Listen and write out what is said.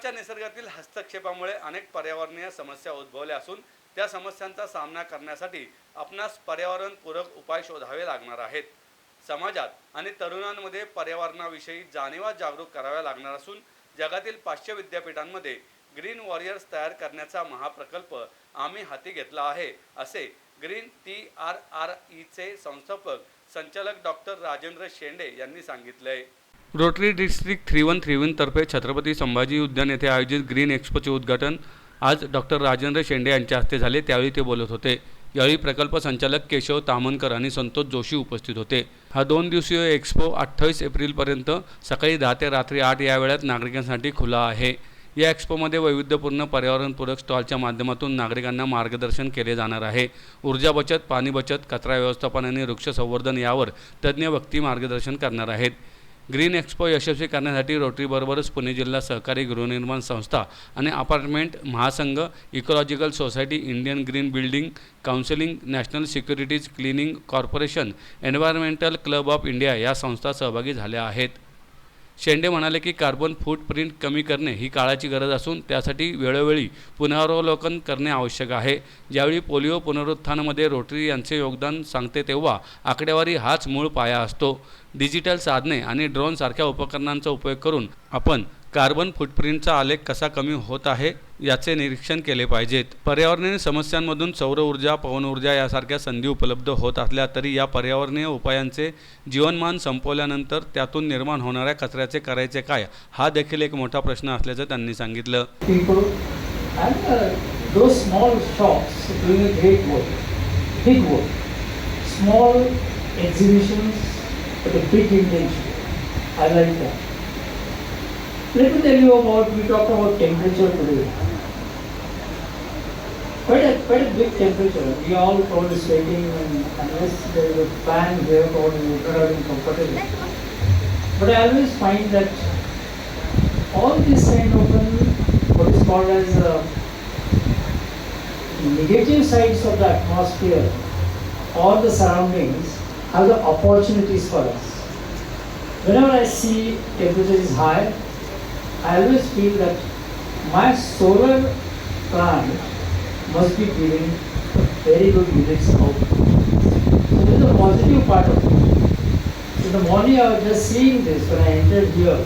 मानवाच्या निसर्गातील हस्तक्षेपामुळे अनेक पर्यावरणीय समस्या उद्भवल्या असून त्या समस्यांचा सामना करण्यासाठी आपणास पर्यावरणपूरक उपाय शोधावे लागणार आहेत. समाजात आणि तरुणांमध्ये पर्यावरणाविषयी जाणीवा जागरूक कराव्या लागणार असून जगातील पाचशे विद्यापीठांमध्ये ग्रीन वॉरियर्स तयार करण्याचा महाप्रकल्प आम्ही हाती घेतला आहे असे ग्रीन टी आर आर ईचे संस्थापक संचालक डॉक्टर राजेंद्र शेंडे यांनी सांगितले Rotary district three one three one तर्फे छत्रपती संभाजी उद्यान येथे आयोजित ग्रीन एक्स्पोचे उद्घाटन आज डॉक्टर राजेंद्र शेंडे यांच्या हस्ते झाले. त्यावेळी ते बोलत होते. यावेळी प्रकल्प संचालक केशव तामनकर आणि संतोष जोशी उपस्थित होते. हा दोन दिवसीय एक्स्पो अठ्ठावीस एप्रिलपर्यंत सकाळी दहा ते रात्री आठ या वेळात नागरिकांसाठी खुला आहे. या एक्स्पोमध्ये वैविध्यपूर्ण पर्यावरणपूरक स्टॉलच्या माध्यमातून नागरिकांना मार्गदर्शन केले जाणार आहे. ऊर्जा बचत पाणी बचत कचरा व्यवस्थापन आणि वृक्ष संवर्धन यावर तज्ज्ञ व्यक्ती मार्गदर्शन करणार आहेत. ग्रीन एक्सपो यशस्वी करण्यासाठी रोटरीबरोबरच पुणे जिल्हा सहकारी गृहनिर्माण संस्था आणि अपार्टमेंट महासंघ ecological society Indian green building counselling national securities cleaning corporation environmental club of India या संस्था सहभागी झाल्या आहेत. शेंडे म्हणाले की कार्बन फूटप्रिंट कमी करणे ही काळाची गरज असून त्यासाठी वेळोवेळी पुनरावलोकन करणे आवश्यक आहे. ज्यावेळी पोलिओ पुनरुत्थानामध्ये रोटरी यांचे योगदान सांगते तेव्हा आकडेवारी हाच मूळ पाया असतो. डिजिटल साधने आणि ड्रोनसारख्या उपकरणांचा उपयोग करून आपण कार्बन फूटप्रिंटचा आलेख कसा कमी होत आहे? याचे निरीक्षण केले पाहिजेत. पर्यावरणीय समस्यांमधून सौर ऊर्जा पवन ऊर्जा यासारख्या संधी उपलब्ध होत असल्या तरी या पर्यावरणीय उपायांचे जीवनमान संपवल्यानंतर त्यातून निर्माण होणाऱ्या कचऱ्याचे करायचे काय? हा देखील एक मोठा प्रश्न असल्याचं त्यांनी सांगितलं. Uh, Let me tell you about, we talked about temperature today. Quite a, big temperature. We all probably sweating and unless there is a fan here, probably we would not comfortable. But I always find that all these kind of an, what is called as uh, negative sides of the atmosphere or the surroundings have the opportunities for us. Whenever I see temperature is high, I always feel that my solar plant must be giving very good units output. So this is a positive part of it. In the morning I was just seeing this when I entered here.